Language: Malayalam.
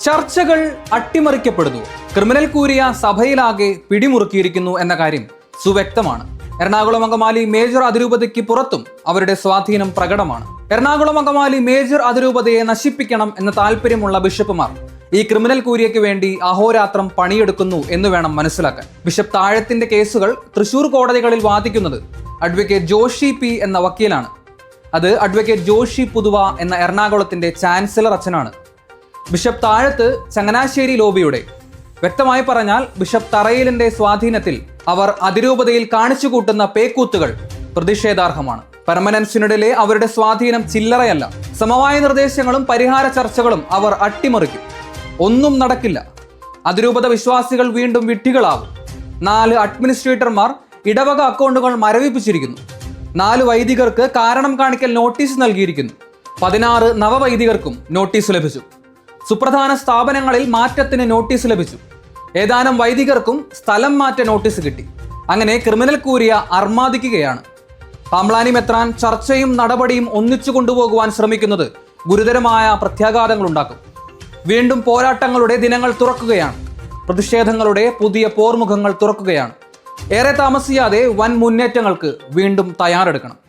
ചർച്ചകൾ അട്ടിമറിക്കപ്പെടുന്നു. ക്രിമിനൽ കൂരിയ സഭയിലാകെ പിടിമുറുക്കിയിരിക്കുന്നു എന്ന കാര്യം സുവ്യക്തമാണ്. എറണാകുളം അങ്കമാലി മേജർ അതിരൂപതയ്ക്ക് പുറത്തും അവരുടെ സ്വാധീനം പ്രകടമാണ്. എറണാകുളം അങ്കമാലി മേജർ അതിരൂപതയെ നശിപ്പിക്കണം എന്ന താല്പര്യമുള്ള ബിഷപ്പുമാർ ഈ ക്രിമിനൽ കൂരിയയ്ക്ക് വേണ്ടി അഹോരാത്രം പണിയെടുക്കുന്നു എന്ന് വേണം മനസ്സിലാക്കാൻ. ബിഷപ്പ് താഴത്തിന്റെ കേസുകൾ തൃശൂർ കോടതികളിൽ വാദിക്കുന്നത് അഡ്വക്കേറ്റ് ജോഷി പി എന്ന വക്കീലാണ്. അത് അഡ്വക്കേറ്റ് ജോഷി പുതുവ എന്ന എറണാകുളത്തിന്റെ ചാൻസലർ അച്ഛനാണ്. ബിഷപ്പ് താഴത്ത് ചങ്ങനാശ്ശേരി ലോബിയുടെ വ്യക്തമായി പറഞ്ഞാൽ ബിഷപ്പ് തറയിലിന്റെ സ്വാധീനത്തിൽ അവർ അതിരൂപതയിൽ കാണിച്ചു കൂട്ടുന്ന പേക്കൂത്തുകൾ പ്രതിഷേധാർഹമാണ്. പെർമനൻസിനിടയിലെ അവരുടെ സ്വാധീനം ചില്ലറയല്ല. സമവായ നിർദ്ദേശങ്ങളും പരിഹാര ചർച്ചകളും അവർ അട്ടിമറിക്കും. ഒന്നും നടക്കില്ല. അതിരൂപത വിശ്വാസികൾ വീണ്ടും വിട്ടികളാവും നാല് അഡ്മിനിസ്ട്രേറ്റർമാർ ഇടവക അക്കൗണ്ടുകൾ മരവിപ്പിച്ചിരിക്കുന്നു. നാല് വൈദികർക്ക് കാരണം കാണിക്കൽ നോട്ടീസ് നൽകിയിരിക്കുന്നു. പതിനാറ് നവവൈദികർക്കും നോട്ടീസ് ലഭിച്ചു. സുപ്രധാന സ്ഥാപനങ്ങളിൽ മാറ്റത്തിന് നോട്ടീസ് ലഭിച്ചു. ഏതാനും വൈദികർക്കും സ്ഥലം മാറ്റ നോട്ടീസ് കിട്ടി. അങ്ങനെ ക്രിമിനൽ കൂരിയ അർമാദിക്കുകയാണ്. പാമ്പ്ലാനി മെത്രാൻ ചർച്ചയും നടപടിയും ഒന്നിച്ചു കൊണ്ടുപോകുവാൻ ശ്രമിക്കുന്നത് ഗുരുതരമായ പ്രത്യാഘാതങ്ങൾ ഉണ്ടാക്കും വീണ്ടും പോരാട്ടങ്ങളുടെ ദിനങ്ങൾ തുറക്കുകയാണ്. പ്രതിഷേധങ്ങളുടെ പുതിയ പോർമുഖങ്ങൾ തുറക്കുകയാണ്. ഏറെ താമസിയാതെ വൻ മുന്നേറ്റങ്ങൾക്ക് വീണ്ടും തയ്യാറെടുക്കണം.